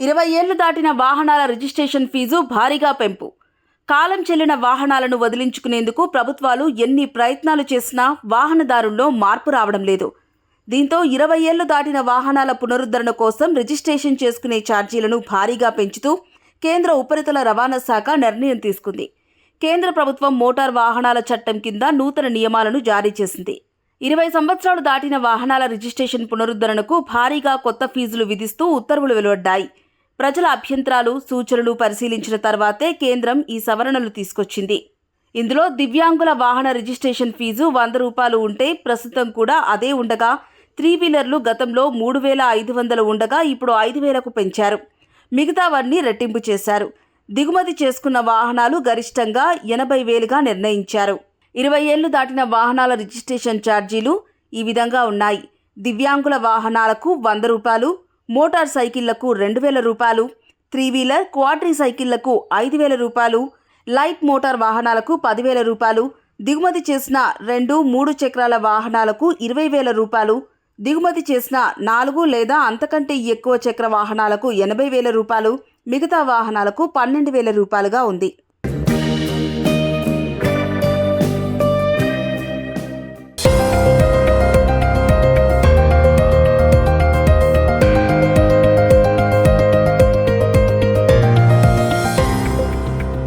ఇరవై ఏళ్ళు దాటిన వాహనాల రిజిస్ట్రేషన్ ఫీజు భారీగా పెంపు. కాలం చెల్లిన వాహనాలను వదిలించుకునేందుకు ప్రభుత్వాలు ఎన్ని ప్రయత్నాలు చేసినా వాహనదారుల్లో మార్పు రావడం లేదు. దీంతో ఇరవై ఏళ్ళు దాటిన వాహనాల పునరుద్ధరణ కోసం రిజిస్ట్రేషన్ చేసుకునే ఛార్జీలను భారీగా పెంచుతూ కేంద్ర ఉపరితల రవాణా శాఖ నిర్ణయం తీసుకుంది. కేంద్ర ప్రభుత్వం మోటార్ వాహనాల చట్టం కింద నూతన నియమాలను జారీ చేసింది. ఇరవై సంవత్సరాలు దాటిన వాహనాల రిజిస్ట్రేషన్ పునరుద్ధరణకు భారీగా కొత్త ఫీజులు విధిస్తూ ఉత్తర్వులు వెలువడ్డాయి. ప్రజల అభ్యంతరాలు సూచనలు పరిశీలించిన తర్వాతే కేంద్రం ఈ సవరణలు తీసుకొచ్చింది. ఇందులో దివ్యాంగుల వాహన రిజిస్ట్రేషన్ ఫీజు వంద రూపాయలు ఉంటే ప్రస్తుతం కూడా అదే ఉండగా త్రీ వీలర్లు గతంలో మూడు వేల ఐదు వందలు ఉండగా ఇప్పుడు ఐదు వేలకు పెంచారు. మిగతావన్నీ రెట్టింపు చేశారు. దిగుమతి చేసుకున్న వాహనాలు గరిష్టంగా ఎనభై వేలుగా నిర్ణయించారు. ఇరవై ఏళ్ళు దాటిన వాహనాల రిజిస్ట్రేషన్ ఛార్జీలు ఈ విధంగా ఉన్నాయి. దివ్యాంగుల వాహనాలకు వంద రూపాయలు మోటార్ సైకిళ్ళకు రెండు వేల రూపాయలు త్రీ వీలర్ క్వాడ్రీ సైకిళ్ళకు ఐదు వేల రూపాయలు లైట్ మోటార్ వాహనాలకు పదివేల రూపాయలు దిగుమతి చేసిన రెండు మూడు చక్రాల వాహనాలకు ఇరవై వేల రూపాయలు దిగుమతి చేసిన నాలుగు లేదా అంతకంటే ఎక్కువ చక్ర వాహనాలకు ఎనభై వేల రూపాయలు మిగతా వాహనాలకు పన్నెండు వేల రూపాయలుగా ఉంది.